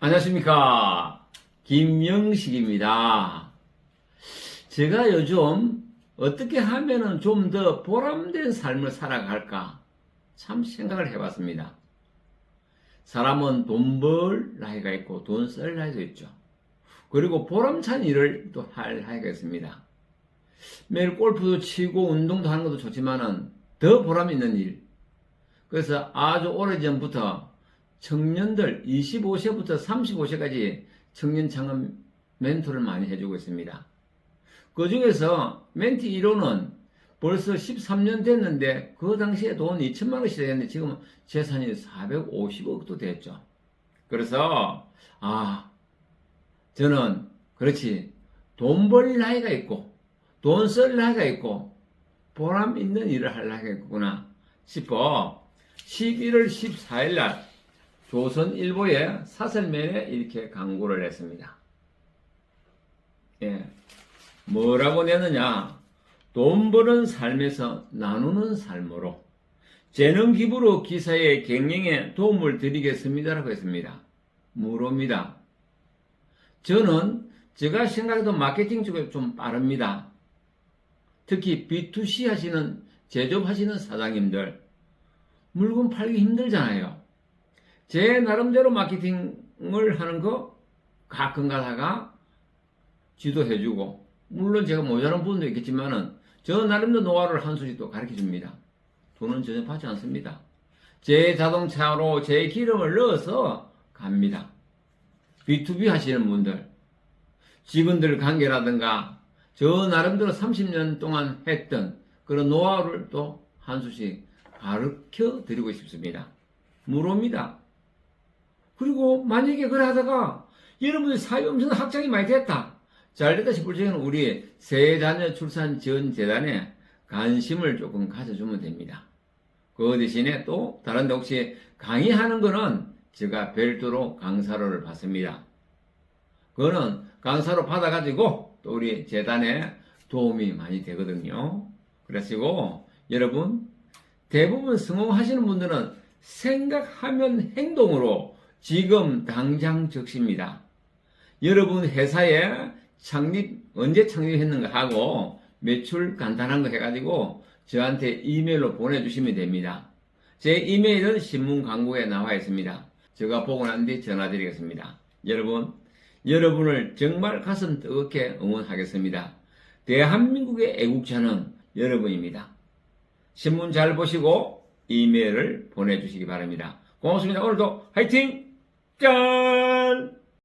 안녕하십니까. 김영식입니다. 제가 요즘 어떻게 하면은 좀 더 보람된 삶을 살아갈까 참 생각을 해봤습니다. 사람은 돈 벌 나이가 있고 돈 쓸 나이도 있죠. 그리고 보람찬 일을 또 할 나이가 있습니다. 매일 골프도 치고 운동도 하는 것도 좋지만은 더 보람 있는 일. 그래서 아주 오래전부터 청년들 25세부터 35세까지 청년 창업 멘토를 많이 해주고 있습니다. 그 중에서 멘티 1호는 벌써 13년 됐는데 그 당시에 돈 2천만 원씩 됐는데 지금 재산이 450억도 됐죠. 그래서 아 저는 그렇지 돈 벌 나이가 있고 돈 쓸 나이가 있고 보람 있는 일을 할 나이가 있구나 싶어 11월 14일 날 조선일보의 사설면에 이렇게 광고를 했습니다. 예. 뭐라고 내느냐? 돈 버는 삶에서 나누는 삶으로 재능 기부로 기사의 경영에 도움을 드리겠습니다라고 했습니다. 무료입니다. 저는 제가 생각해도 마케팅 쪽에 좀 빠릅니다. 특히 B2C 하시는 제조업 하시는 사장님들 물건 팔기 힘들잖아요. 제 나름대로 마케팅을 하는 거 가끔 가다가 지도해주고 물론 제가 모자란 부분도 있겠지만은 저 나름대로 노하우를 한 수씩 또 가르쳐 줍니다. 돈은 전혀 받지 않습니다. 제 자동차로 제 기름을 넣어서 갑니다. B2B 하시는 분들, 직원들 관계라든가 저 나름대로 30년 동안 했던 그런 노하우를 또 한 수씩 가르쳐 드리고 싶습니다. 무료입니다. 그리고 만약에 그래 하다가 여러분들 사회 엄청 확장이 많이 됐다. 잘 됐다 싶을 적에는 우리 세 자녀 출산 지원 재단에 관심을 조금 가져주면 됩니다. 그 대신에 또 다른 데 혹시 강의하는 거는 제가 별도로 강사료를 받습니다. 그거는 강사로 받아가지고 또 우리 재단에 도움이 많이 되거든요. 그래가지고 여러분 대부분 성공하시는 분들은 생각하면 행동으로 지금 당장 적십니다. 여러분 회사에 창립 언제 창립했는가 하고 매출 간단한 거 해가지고 저한테 이메일로 보내주시면 됩니다. 제 이메일은 신문 광고에 나와 있습니다. 제가 보고 난 뒤 전화드리겠습니다. 여러분, 여러분을 정말 가슴 뜨겁게 응원하겠습니다. 대한민국의 애국자는 여러분입니다. 신문 잘 보시고 이메일을 보내주시기 바랍니다. 고맙습니다. 오늘도 화이팅! girl.